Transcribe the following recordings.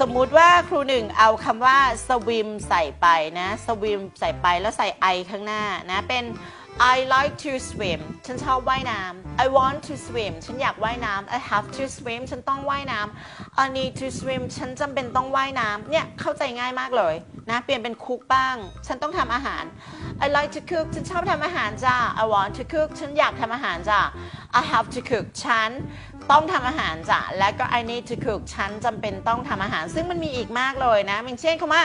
สมมุติว่าครูหนึ่งเอาคำว่าสวิมใส่ไปนะสวิมใส่ไปแล้วใส่ I ข้างหน้านะเป็น I like to swim ฉันชอบว่ายน้ำ I want to swim ฉันอยากว่ายน้ำ I have to swim ฉันต้องว่ายน้ำ I need to swim ฉันจำเป็นต้องว่ายน้ำ เนี่ยเข้าใจง่ายมากเลยนะเปลี่ยนเป็นคุกบ้าง ฉันต้องทำอาหาร I like to cook ฉันชอบทำอาหารจ้า I want to cook ฉันอยากทำอาหารจ้า I have to cook ฉันต้องทำอาหารจ้ะ และก็ I need to cook ฉันจำเป็นต้องทำอาหาร ซึ่งมันมีอีกมากเลยนะอย่างเช่นคำว่า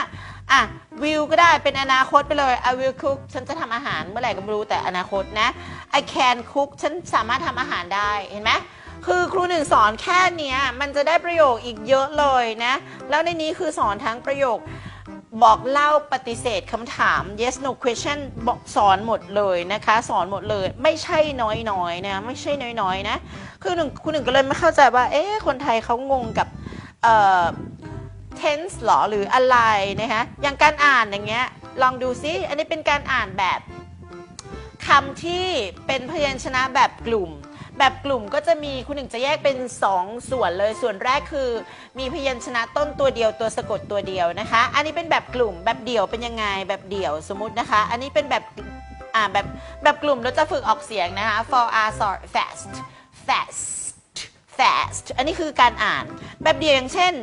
อะ will ก็ได้เป็นอนาคตไปเลย I will cook ฉันจะทำอาหารเมื่อไหร่ก็ไม่รู้แต่อนาคตนะ I can cook ฉันสามารถทำอาหารได้เห็นไหมคือครูหนึ่งสอนแค่นี้มันจะได้ประโยคอีกเยอะเลยนะ แล้วในนี้คือสอนทั้งประโยคบอกเล่าปฏิเสธคำถาม yes no question บอกสอนหมดเลยนะคะ สอนหมดเลยไม่ใช่น้อยๆนะไม่ใช่น้อยๆนะคือหนึ่งคุณหนึ่งก็เลยไม่เข้าใจว่า เอ๊ะคนไทยเขางงกับ tense หรอหรืออะไรนะคะอย่างการอ่านอย่างเงี้ยลองดูซิอันนี้เป็นการอ่านแบบคำที่เป็นพยัญชนะแบบกลุ่ม แบบกลุ่มก็จะมีคุณหนึ่งจะแยกเป็น 2 ส่วนเลยส่วนแรกคือ มีพยัญชนะต้นตัวเดียวตัวสะกดตัวเดียวนะคะ อันนี้เป็นแบบกลุ่มแบบเดี่ยวเป็นยังไงแบบเดี่ยวสมมุตินะคะ อันนี้เป็นแบบอ่าแบบแบบกลุ่มเราจะฝึกออกเสียงนะคะ for a s o r fast fast fast อันนี้คือการอ่านแบบเดี่ยวอย่างเช่น